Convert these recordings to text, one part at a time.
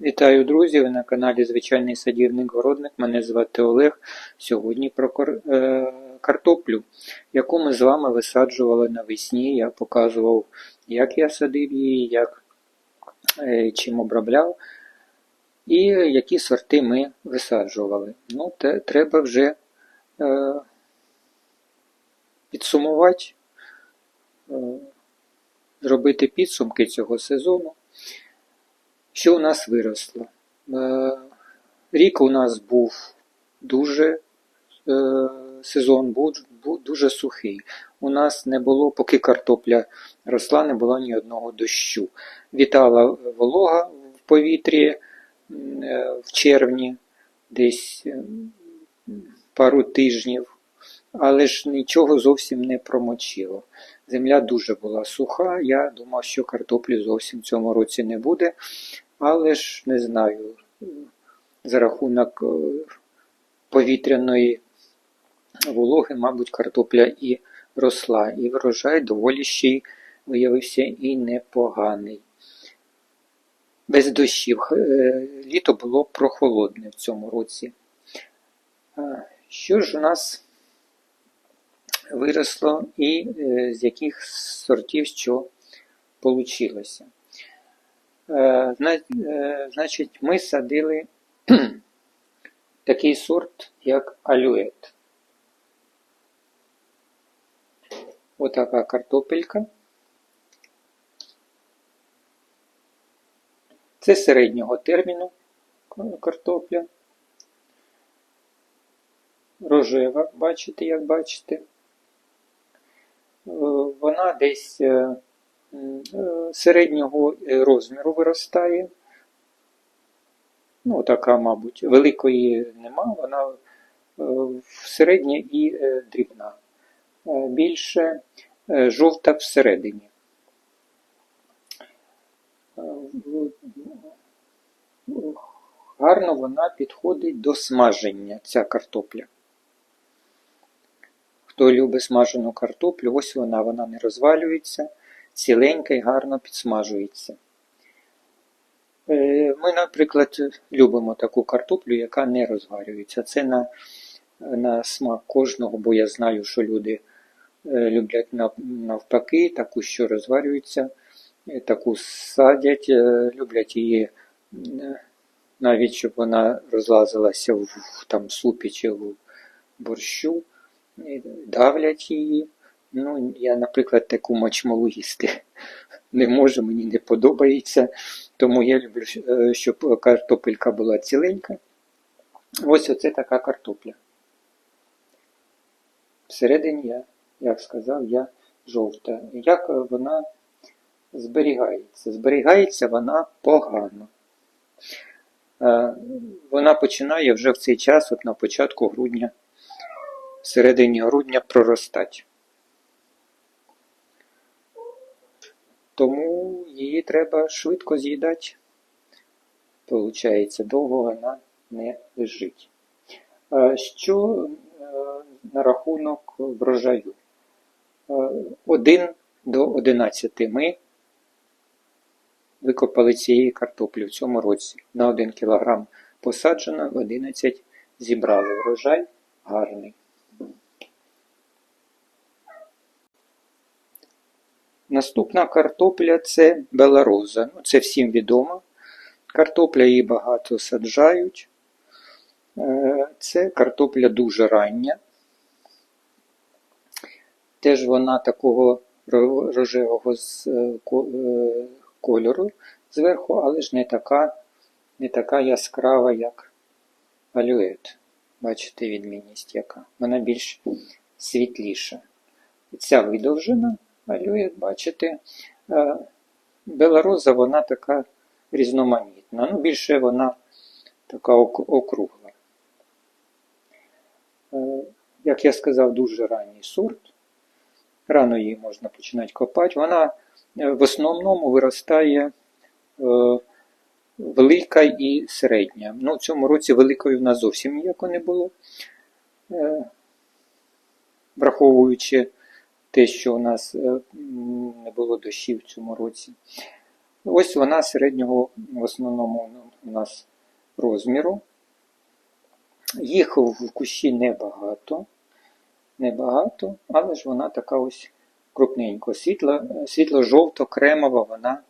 Вітаю, друзі! Ви на каналі Звичайний садівник-городник. Мене звати Олег. Сьогодні про е, картоплю, яку ми з вами висаджували навесні. Я показував, як я садив її, як, е, чим обробляв, і які сорти ми висаджували. Ну, те, треба вже е, підсумувати, е, зробити підсумки цього сезону. Що у нас виросло? Е, Рік у нас був дуже е, сезон був, дуже сухий. У нас не було, поки картопля росла, не було ні одного дощу. Вітала волога в повітрі е, в червні, десь пару тижнів, але ж нічого зовсім не промочило. Земля дуже була суха. Я думав, що картоплі зовсім в цьому році не буде, але ж не знаю, за рахунок е, повітряної вологи, мабуть, картопля і росла, і врожай доволі ще й виявився і непоганий. Без дощів. Е, Літо було прохолодне в цьому році. Що ж у нас виросло і е, з яких сортів що получилося? Е, е, Значить, ми садили такий сорт, як алюет. Отака картопелька. Це середнього терміну картопля. Рожева, бачите, як бачите. Вона десь е, е, середнього е, розміру виростає. Ну, така, мабуть, великої нема, вона середня і дрібна. Більше жовта всередині. Гарно вона підходить до смаження, ця картопля. Хто любить смажену картоплю, ось вона, вона не розвалюється, ціленька і гарно підсмажується. Е, Ми, наприклад, любимо таку картоплю, яка не розварюється. Це на, на смак кожного, бо я знаю, що люди е, люблять навпаки, таку, що розварюється, е, таку садять, люблять її навіть, щоб вона розлазилася в там супі чи в борщу, давлять її. Ну, я, наприклад, таку мочмалу їсти не можу, мені не подобається. Тому я люблю, е, щоб картопелька була ціленька. Ось оце така картопля. Всередині я, як сказав, я жовта. Як вона зберігається? Зберігається вона погано. Е, Вона починає вже в цей час, от на початку грудня, в середині грудня проростати. Тому її треба швидко з'їдати. Получається, довго вона не лежить. Е, Що е, на рахунок врожаю? Е, 1 до 11 ми викопали цієї картоплі в цьому році. На 1 кг посаджено, 11 зібрали. Врожай гарний. Наступна картопля це белароза. Ну, це всім відомо. Картопля її багато саджають. Е, Це картопля дуже рання. Теж вона такого рожевого е, е, кольору зверху, але ж не така, не така яскрава, як алюет. Бачите відмінність яка. Вона більш світліша. Ця видовжена алюет, бачите. Е, Белароза, вона така різноманітна. Ну, більше вона така округла. Е, Як я сказав, дуже ранній сорт. Рано її можна починати копати. Вона е, в основному виростає велика і середня. Ну, в цьому році великої в нас зовсім ніякої не було. Враховуючи те, що у нас е, не було дощів в цьому році. Ось вона середнього в основному у нас розміру. Їх в кущі небагато, небагато, але ж вона така ось крупненько. Світло, світло-жовто-кремова вона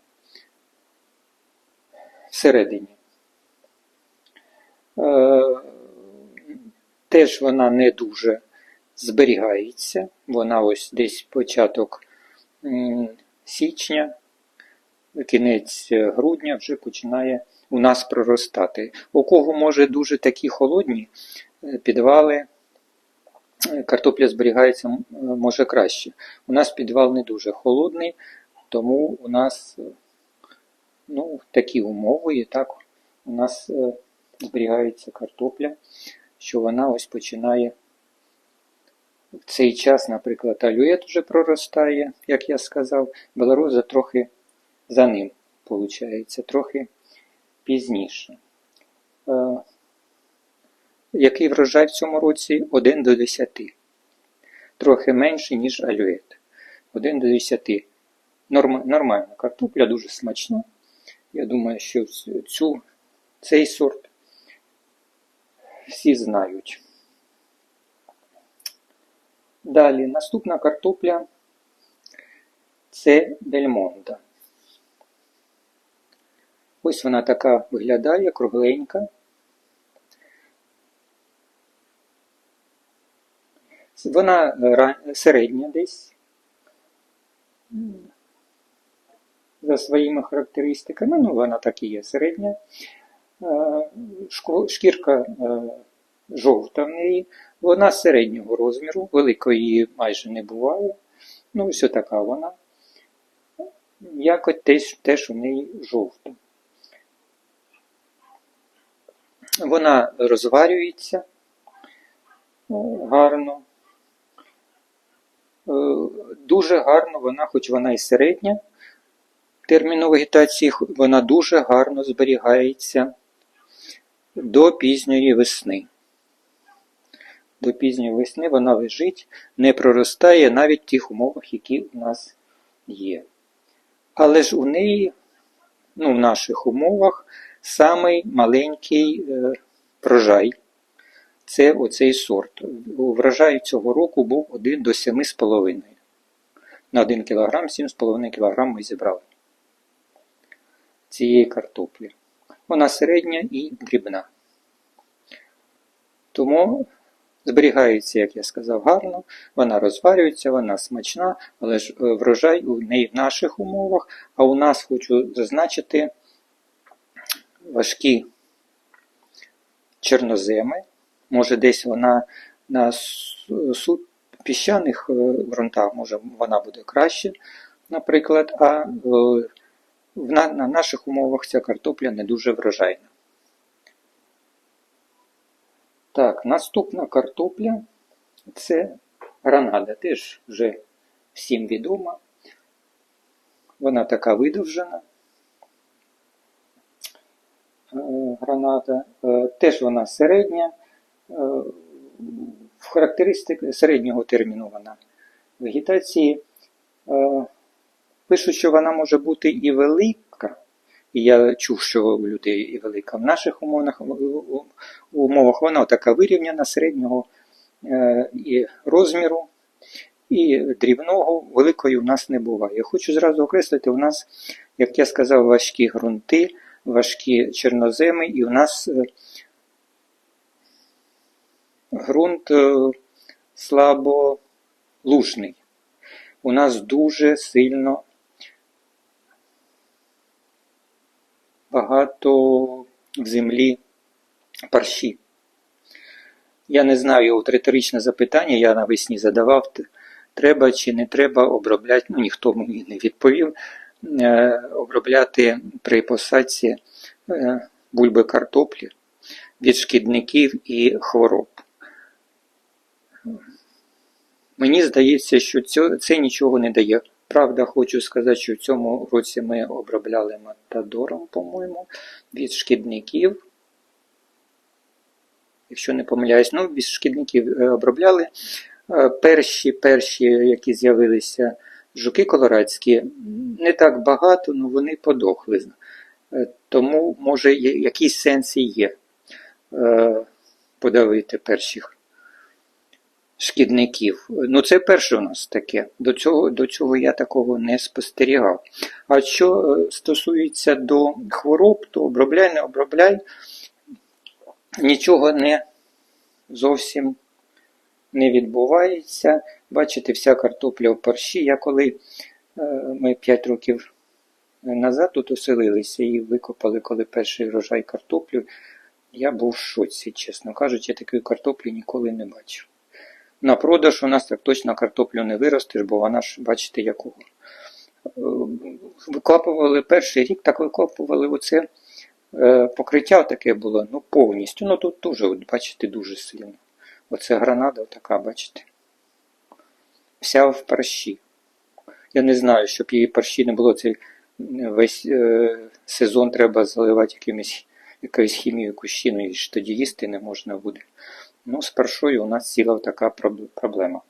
всередині. Е, теж вона не дуже зберігається. Вона ось десь початок січня, кінець грудня вже починає у нас проростати. У кого може дуже такі холодні е, підвали, е, картопля зберігається може краще. У нас підвал не дуже холодний, тому у нас е, ну, такі умови, і так у нас зберігається картопля, що вона ось починає в цей час, наприклад, алюет вже проростає, як я сказав, белороза трохи за ним, виходить, трохи пізніше. Е, який врожай в цьому році? 1 до 10. Трохи менше, ніж алюет. 1 до 10. Норм, нормальна картопля, дуже смачна. Я думаю, що цю, цей сорт всі знають. Далі, наступна картопля це Бельмонда. Ось вона така виглядає, кругленька. Вона середня десь. За своїми характеристиками, ну вона так і є середня. Е, Шкірка е, жовта в неї, вона середнього розміру, великої майже не буває. Ну, ось така вона. Якось теж, теж у неї жовта. Вона розварюється е, гарно. Е, Дуже гарно вона, хоч вона і середня, терміну вегетації, вона дуже гарно зберігається до пізньої весни. До пізньої весни вона лежить, не проростає навіть в тих умовах, які у нас є. Але ж у неї, ну, в наших умовах, самий маленький е, врожай. Це оцей сорт. Врожай цього року був 1 до 7,5. На 1 кг 7,5 кг ми зібрали цієї картоплі. Вона середня і дрібна. Тому зберігається, як я сказав, гарно, вона розварюється, вона смачна, але ж е, врожай у неї в наших умовах, а у нас хочу зазначити важкі чорноземи. Може, десь вона на піщаних е, ґрунтах, може, вона буде краще, наприклад, а е, на наших умовах ця картопля не дуже врожайна. Так, наступна картопля це гранада. Теж вже всім відома. Вона така видовжена. Е, Гранада. Е, Теж вона середня. Е, В характеристик середнього терміну вона вегетації. Пишуть, що вона може бути і велика, і я чув, що у людей і велика. В наших умовах, умовах вона така вирівняна середнього е, і розміру, і дрібного, великої у нас не буває. Я хочу зразу окреслити, у нас, як я сказав, важкі ґрунти, важкі чорноземи, і у нас е, ґрунт е, слаболужний. У нас дуже сильно багато в землі парші. Я не знаю, от риторичне запитання я навесні задавав, треба чи не треба обробляти, ну ніхто мені не відповів, е, обробляти при посадці е, бульби картоплі від шкідників і хвороб. Мені здається, що це нічого не дає. Правда, хочу сказати, що в цьому році ми обробляли матадором, по-моєму, від шкідників. Якщо не помиляюсь, ну, від шкідників е, обробляли. Е, Перші, перші, які з'явилися жуки колорадські, не так багато, але вони подохли. Е, Тому, може, є- якісь сенси є подавити перших шкідників. Ну, це перше у нас таке. До цього, до цього я такого не спостерігав. А що е, стосується до хвороб, то обробляй, не обробляй, нічого не зовсім не відбувається. Бачите, вся картопля в парші. Я коли е, ми 5 років назад тут оселилися і викопали, коли перший врожай картоплю, я був в шоці, чесно кажучи, такої картоплі ніколи не бачив. На продаж у нас так точно картоплю не виростеш, бо вона ж, бачите, якого. Е, Викопували перший рік, так викопували оце е, покриття таке було, ну повністю. Ну тут теж, бачите, дуже сильно. Оце гранада така, бачите. Вся в парші. Я не знаю, щоб її парші не було, це весь е, сезон треба заливати якимось, якоюсь хімією кущиною, і тоді їсти не можна буде. Ну, з паршою у нас ціла така проблема.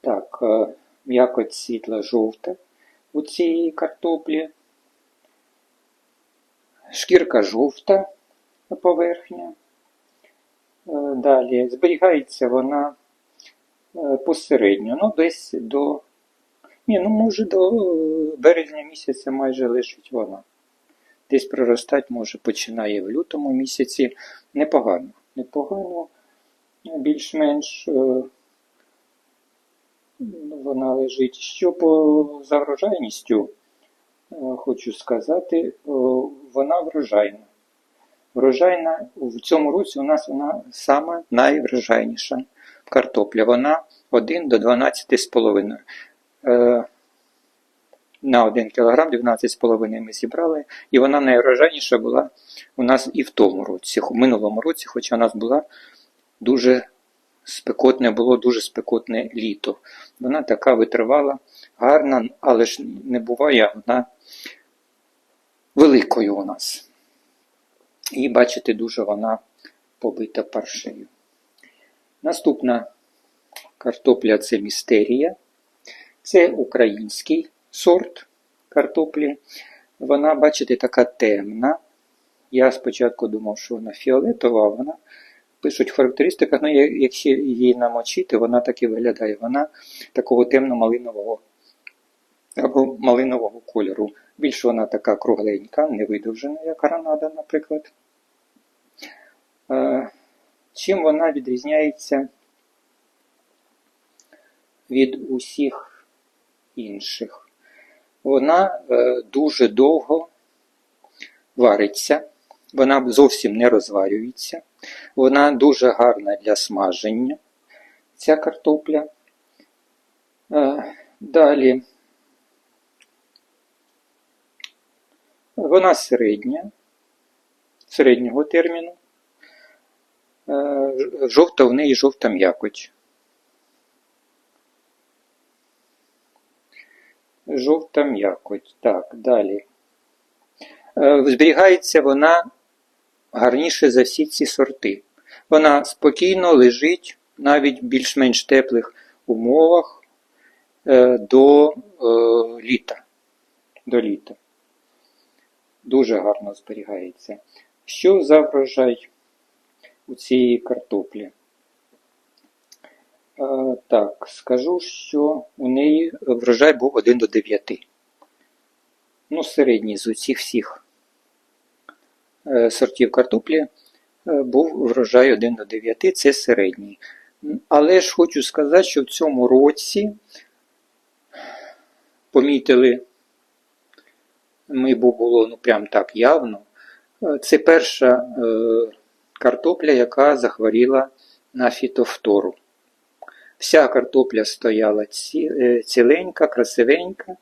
Так, е, м'якоть світла жовта у цієї картоплі. Шкірка жовта поверхня. Е, Далі зберігається вона е, посередньо, ну десь до. Ні, ну може до березня місяця майже лишить вона. Десь проростати може починає в лютому місяці. Непогано. Непогано, е, більш-менш е, вона лежить. Що по за врожайністю, е, хочу сказати, вона врожайна. Врожайна в цьому році у нас вона сама найврожайніша картопля. Вона 1 до 12,5. На 1 кг 12,5 ми зібрали, і вона найврожайніша була у нас і в тому році, в минулому році, хоча у нас була дуже спекотне, було дуже спекотне літо. Вона така витривала, гарна, але ж не буває вона великою у нас. І бачите, дуже вона побита паршею. Наступна картопля це містерія. Це український сорт картоплі. Вона, бачите, така темна. Я спочатку думав, що вона фіолетова, а вона пишуть в характеристиках, ну, якщо її намочити, вона так і виглядає. Вона такого темно-малинового або малинового кольору. Більш вона така кругленька, не видовжена, як гранада, наприклад. Чим вона відрізняється від усіх інших? Вона е, дуже довго вариться, вона зовсім не розварюється, вона дуже гарна для смаження, ця картопля. Е, Далі вона середня, середнього терміну. Е, Жовта в неї жовта м'якоть. Жовта м'якоть. Так, далі. Е, Зберігається вона гарніше за всі ці сорти. Вона спокійно лежить навіть в більш-менш теплих умовах е, до е, літа. До літа. Дуже гарно зберігається. Що за врожай у цієї картоплі? Так, скажу, що у неї врожай був 1 до 9. Ну, середній з усіх всіх е, сортів картоплі е, був врожай 1 до 9, це середній. Але ж хочу сказати, що в цьому році помітили, ми було ну прям так явно. е, Це перша картопля, яка захворіла на фітофтору. Вся картопля стояла е, ціленька, красивенька,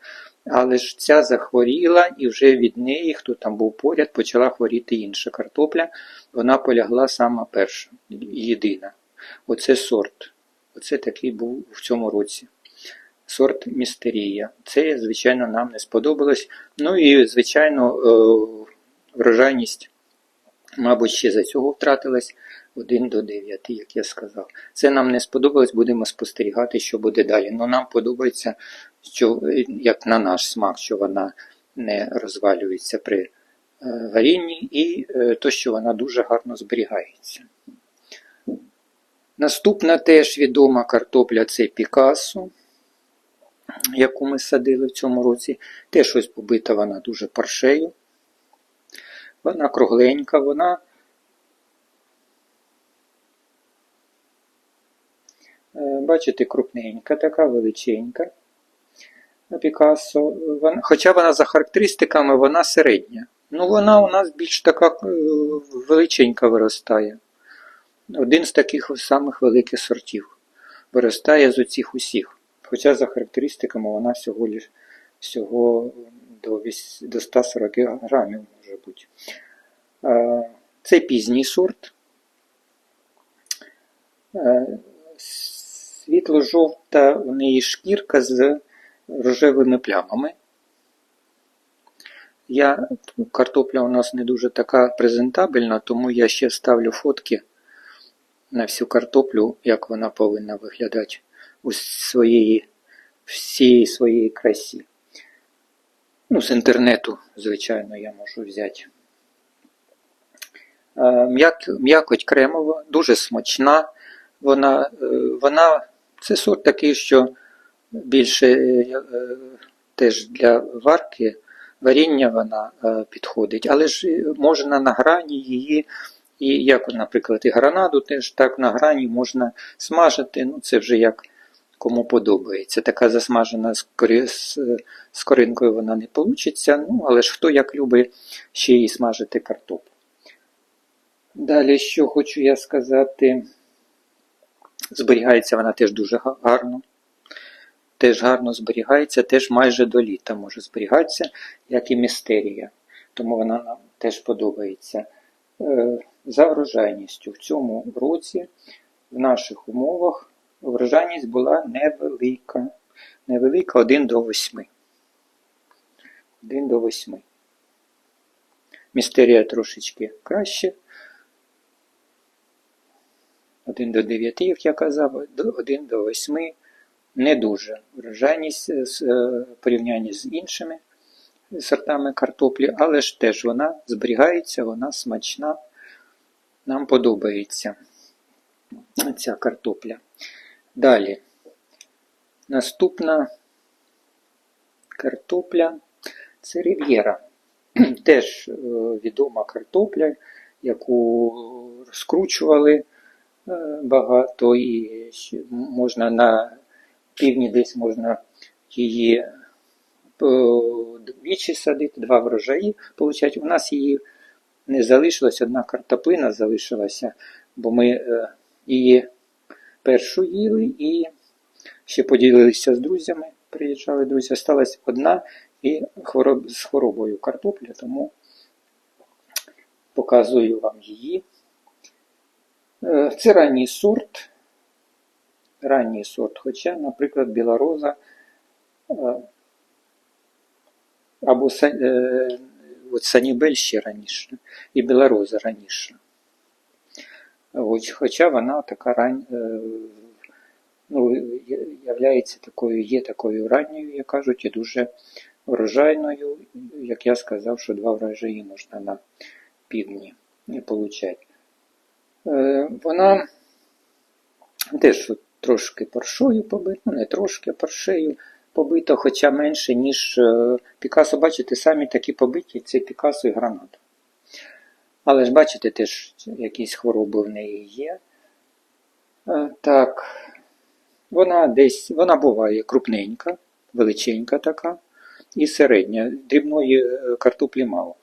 але ж ця захворіла, і вже від неї, хто там був поряд, почала хворіти інша картопля. Вона полягла сама перша, єдина. Оце сорт. Оце такий був в цьому році. Сорт містерія. Це, звичайно, нам не сподобалось. Ну і, звичайно, е, врожайність, мабуть, ще за цього втратилась 1 до 9, як я сказав. Це нам не сподобалось, будемо спостерігати, що буде далі. Ну нам подобається, що, е, як на наш смак, що вона не розвалюється при е, варінні, і е, то, що вона дуже гарно зберігається. Наступна теж відома картопля це Пікассо, яку ми садили в цьому році. Теж ось побита вона дуже паршею. Вона кругленька, вона бачите, крупненька, така величенька. Пікассо, вона, хоча вона за характеристиками вона середня. Ну, вона у нас більш така е, величенька виростає. Один з таких самих великих сортів. Виростає з оцих усіх. Хоча за характеристиками вона всього, лиш, всього до, до 140 грамів може бути. Е, Це пізній сорт. Світло-жовта у неї шкірка з рожевими плямами. Я, картопля у нас не дуже така презентабельна, тому я ще ставлю фотки на всю картоплю, як вона повинна виглядати у своєї, всієї своєї красі. Ну, з інтернету, звичайно, я можу взяти. Е, м'як- М'якоть кремова, дуже смачна. Вона, е, вона, це сорт такий, що більше е, е, теж для варки, варіння вона е, підходить, але ж можна на грані її, і як, наприклад, і гранаду теж так на грані можна смажити. Ну, це вже як кому подобається. Така засмажена з, корі- з, коринкою вона не вийде, ну, але ж хто як любить ще й смажити картоплю. Далі, що хочу я сказати, зберігається вона теж дуже гарно. Теж гарно зберігається, теж майже до літа може зберігатися, як і містерія. Тому вона нам теж подобається. Е, За врожайністю в цьому році в наших умовах врожайність була невелика. Невелика 1 до 8. 1 до 8. Містерія трошечки краще. 1 до 9, як я казав, 1 до 8 не дуже. Врожайність е, з е, порівнянні з іншими сортами картоплі, але ж теж вона зберігається, вона смачна. Нам подобається ця картопля. Далі. Наступна картопля це Рів'єра. Теж е, відома картопля, яку розкручували е, багато і можна на півдні десь можна її е, двічі садити, два врожаї получать. У нас її не залишилось, одна картоплина залишилася, бо ми е, її першу їли і ще поділилися з друзями. Приїжджали друзі, осталась одна і хвороб, з хворобою картопля, тому показую вам її. Е, Це ранній сорт. Ранній сорт, хоча, наприклад, білороза е, або е, от Санібель ще раніше, і білороза раніше. Хоча вона така рань, е, ну, являється такою, є такою ранньою, як кажуть, і дуже врожайною, як я сказав, що два врожаї можна на півдні не получати. Е, Вона теж трошки паршою побита, ну не трошки паршею побита, хоча менше, ніж е, Пікасо. Бачите, самі такі побиті це Пікасо і гранат. Але ж бачите, теж якісь хвороби в неї є. Е, Так, вона десь, вона буває крупненька, величенька така і середня. Дрібної картоплі мало.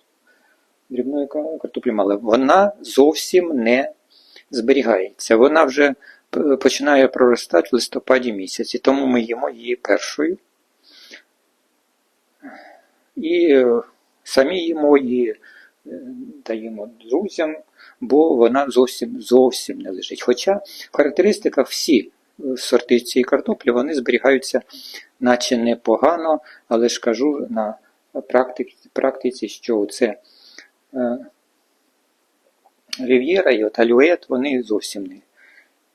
Дрібної картоплі мало. Вона зовсім не зберігається. Вона вже починає проростати в листопаді місяці, тому ми їмо її першою. І е, самі їмо її, е, даємо друзям, бо вона зовсім зовсім не лежить. Хоча в характеристиках всі е, сорти цієї картоплі вони зберігаються наче непогано, але ж кажу на практиці, практиці що це е, Рів'єра і от Алюет, вони зовсім не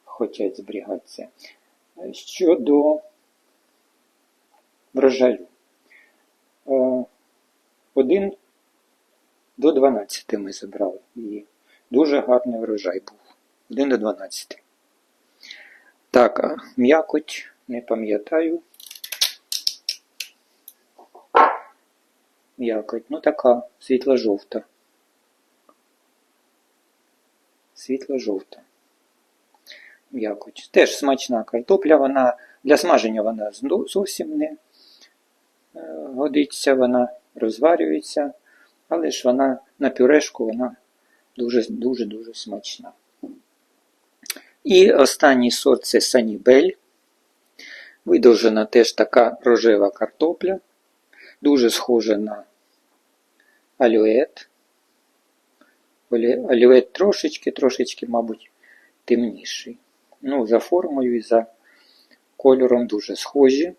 хочуть зберігатися. Щодо врожаю. Е, 1 до 12 ми забрали її. Дуже гарний врожай був. 1 до 12. Так, а м'якоть не пам'ятаю. М'якоть, ну така світло-жовта. Світло-жовта. М'якоть. Теж смачна картопля, вона для смаження вона зовсім не е, годиться, вона розварюється, але ж вона на пюрешку вона дуже дуже дуже смачна. І останній сорт це Санібель. Видовжена теж така рожева картопля, дуже схожа на алюет. Олі- Алюет трошечки, трошечки, мабуть, темніший. Ну, за формою і за кольором дуже схожі.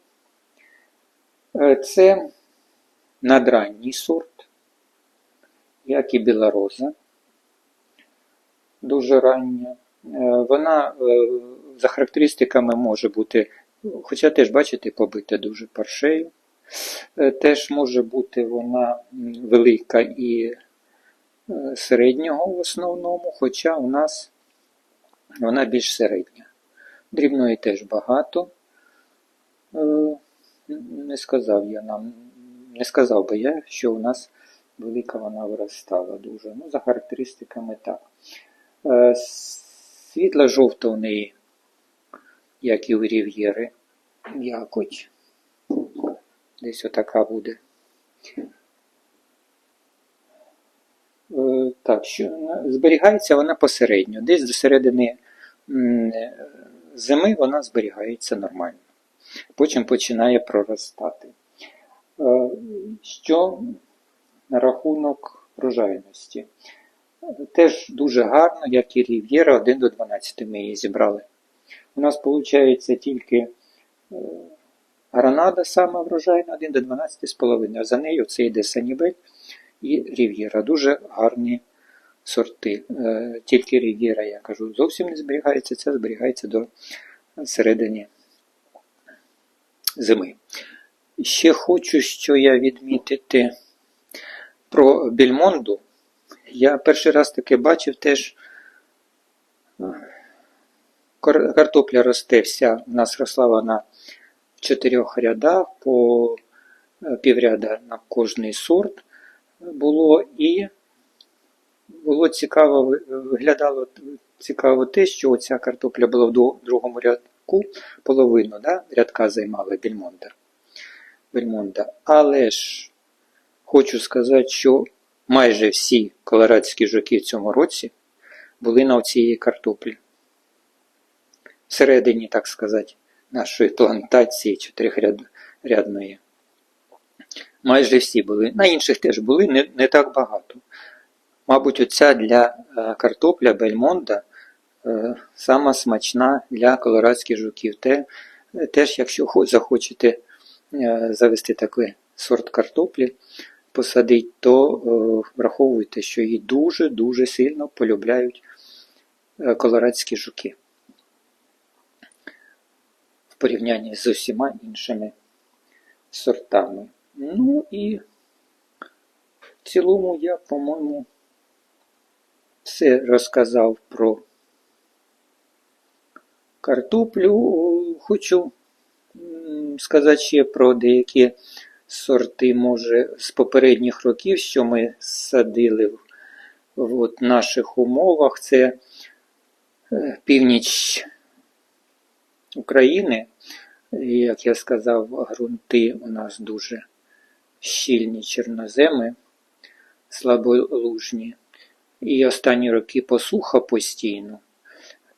Е, Це надранній сорт, як і білороза. Дуже рання. Е, Вона е, за характеристиками може бути, хоча теж, бачите, побита дуже паршею. Е, Теж може бути вона велика і середнього в основному, хоча у нас вона більш середня. Дрібної теж багато. Е, Не сказав я нам, не сказав би я, що у нас велика вона виростала дуже. Ну, за характеристиками так. Е, Світла жовта у неї, як і у рів'єри, м'якоть. Десь отака буде. Е, Так, що зберігається вона посередньо. Десь до середини зими вона зберігається нормально. Потім починає проростати. Е, Що на рахунок врожайності? Теж дуже гарно, як і Рів'єра, 1 до 12 ми її зібрали. У нас виходить тільки е, гранада сама врожайна, 1 до 12,5, а за нею це йде Санібель і Рів'єра. Дуже гарні сорти. Е, Тільки Рів'єра, я кажу, зовсім не зберігається, це зберігається до середини зими. Ще хочу, що я відмітити про Бельмонду. Я перший раз таки бачив теж е, картопля росте вся. У нас росла вона в чотирьох рядах по е, півряда на кожний сорт було і було цікаво, виглядало цікаво те, що оця картопля була в другому рядку, половину да, рядка займала Бельмонда. Бельмонда. Але ж хочу сказати, що майже всі колорадські жуки в цьому році були на цій картоплі. Всередині, так сказати, нашої плантації чотирихрядної. Майже всі були. На інших теж були, не, не так багато. Мабуть, оця для е, картопля Бельмонда е, сама смачна для колорадських жуків. Те, теж, якщо захочете е, завести такий сорт картоплі, посадити, то враховуйте, що її дуже-дуже сильно полюбляють колорадські жуки в порівнянні з усіма іншими сортами. Ну і в цілому я, по-моєму, все розказав про картоплю. Хочу сказати ще про деякі сорти, може, з попередніх років, що ми садили в, от наших умовах. Це е, північ України. Як я сказав, ґрунти у нас дуже щільні чорноземи, слаболужні. І останні роки посуха постійно.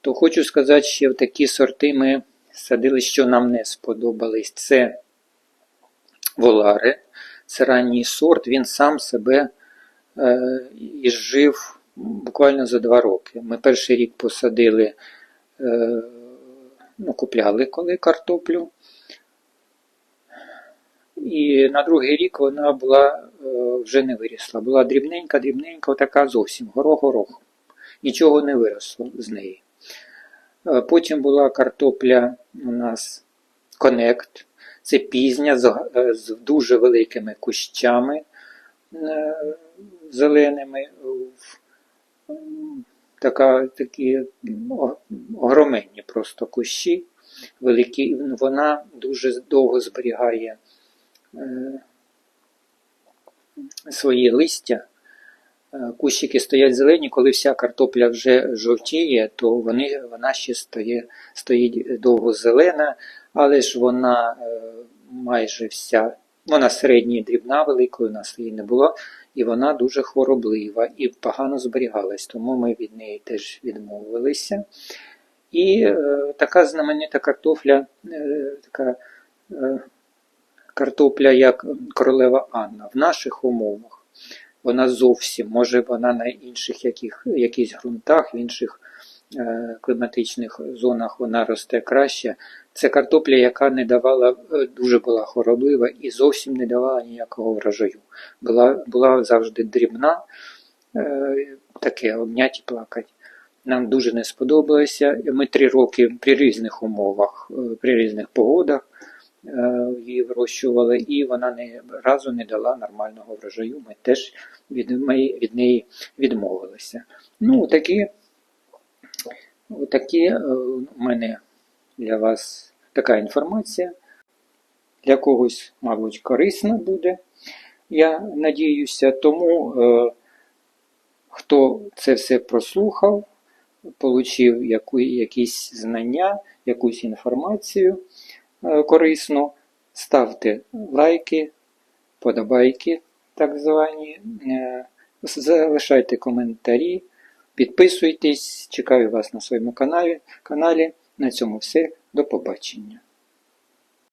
То хочу сказати, що в такі сорти ми садили, що нам не сподобались. Це воларе, це ранній сорт, він сам себе е, іжив буквально за два роки. Ми перший рік посадили, е, ну, купляли коли картоплю. І на другий рік вона була е, вже не вирісла. Була дрібненька, дрібненька, така зовсім горох-горох. Нічого не виросло з неї. Е, Потім була картопля у нас Connect. Це пізня з, е, дуже великими кущами. зеленими, така, такі огроменні просто кущі, великі. Вона дуже довго зберігає свої листя. Е, Кущики стоять зелені, коли вся картопля вже жовтіє, то вони, вона ще стоє, стоїть довго зелена, але ж вона е, майже вся, вона середня дрібна, великої у нас її не було, і вона дуже хвороблива і погано зберігалась, тому ми від неї теж відмовилися. І е, така знаменита картопля, е, така е, картопля, як королева Анна, в наших умовах вона зовсім, може вона на інших яких, якихось ґрунтах, в інших е, кліматичних зонах вона росте краще. Це картопля, яка не давала, е, дуже була хороблива і зовсім не давала ніякого врожаю. Була, була завжди дрібна, е, таке обнять і плакать. Нам дуже не сподобалося. Ми три роки при різних умовах, е, при різних погодах її вирощували, і вона не разу не дала нормального врожаю. Ми теж від, ми від неї відмовилися. Ну, такі, такі е, у мене для вас така інформація. Для когось, мабуть, корисна буде, я надіюся. Тому, е, хто це все прослухав, яку, якісь знання, якусь інформацію е, корисну, ставте лайки, подобайки, так звані, е, залишайте коментарі, підписуйтесь, чекаю вас на своєму каналі. каналі. На цьому все. До побачення.